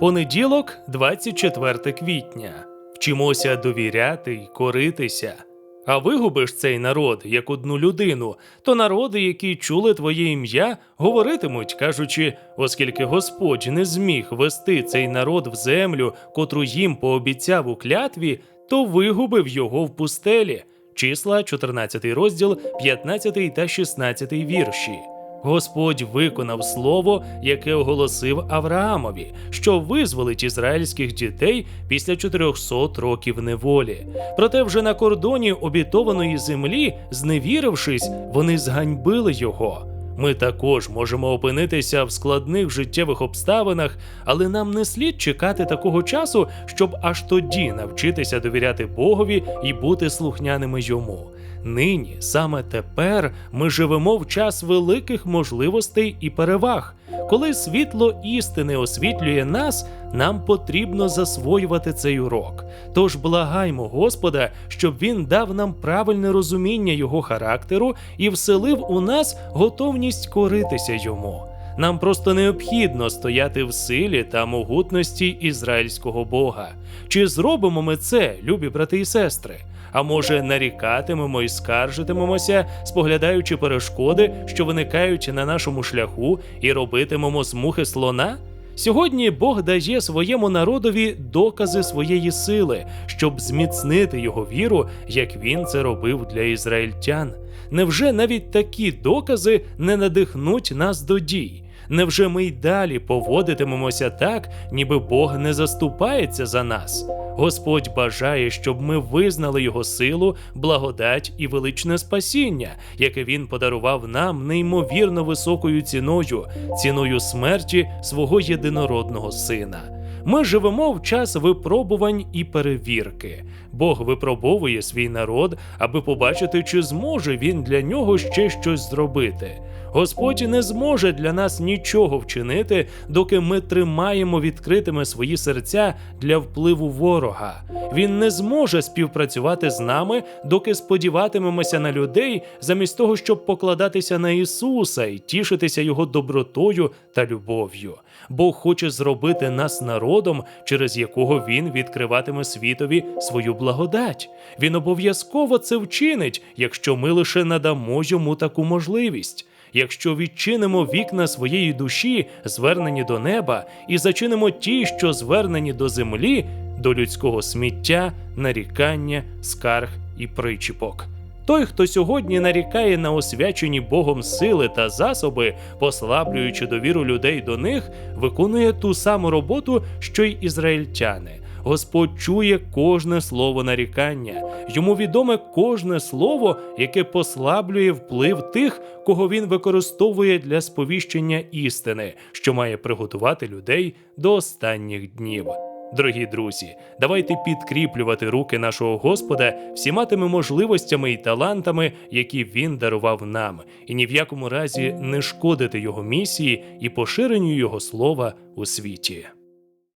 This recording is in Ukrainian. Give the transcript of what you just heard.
Понеділок, 24 квітня. Вчимося довіряти й коритися. А вигубиш цей народ як одну людину, то народи, які чули твоє ім'я, говоритимуть, кажучи, оскільки Господь не зміг вести цей народ в землю, котру їм пообіцяв у клятві, то вигубив його в пустелі. Числа 14 розділ, 15 та 16 вірші. Господь виконав слово, яке оголосив Авраамові, що визволить ізраїльських дітей після 400 років неволі. Проте вже на кордоні обітованої землі, зневірившись, вони зганьбили його. Ми також можемо опинитися в складних життєвих обставинах, але нам не слід чекати такого часу, щоб аж тоді навчитися довіряти Богові і бути слухняними йому. Нині, саме тепер, ми живемо в час великих можливостей і переваг. Коли світло істини освітлює нас, нам потрібно засвоювати цей урок. Тож благаймо Господа, щоб він дав нам правильне розуміння його характеру і вселив у нас готовність коритися йому. Нам просто необхідно стояти в силі та могутності ізраїльського Бога. Чи зробимо ми це, любі брати і сестри? А може, нарікатимемо і скаржитимемося, споглядаючи перешкоди, що виникають на нашому шляху, і робитимемо з слона? Сьогодні Бог дає своєму народові докази своєї сили, щоб зміцнити його віру, як він це робив для ізраїльтян. Невже навіть такі докази не надихнуть нас до дій? Невже ми й далі поводитимемося так, ніби Бог не заступається за нас? Господь бажає, щоб ми визнали Його силу, благодать і величне спасіння, яке Він подарував нам неймовірно високою ціною, ціною смерті свого єдинородного сина. Ми живемо в час випробувань і перевірки. Бог випробовує свій народ, аби побачити, чи зможе він для нього ще щось зробити. Господь не зможе для нас нічого вчинити, доки ми тримаємо відкритими свої серця для впливу ворога. Він не зможе співпрацювати з нами, доки сподіватимемося на людей, замість того, щоб покладатися на Ісуса і тішитися Його добротою та любов'ю. Бог хоче зробити нас народом, через якого Він відкриватиме світові свою благодать. Він обов'язково це вчинить, якщо ми лише надамо йому таку можливість. Якщо відчинимо вікна своєї душі, звернені до неба, і зачинимо ті, що звернені до землі, до людського сміття, нарікання, скарг і причіпок. Той, хто сьогодні нарікає на освячені Богом сили та засоби, послаблюючи довіру людей до них, виконує ту саму роботу, що й ізраїльтяни. Господь чує кожне слово нарікання, йому відоме кожне слово, яке послаблює вплив тих, кого він використовує для сповіщення істини, що має приготувати людей до останніх днів. Дорогі друзі, давайте підкріплювати руки нашого Господа всіма тими можливостями і талантами, які він дарував нам, і ні в якому разі не шкодити його місії і поширенню його слова у світі.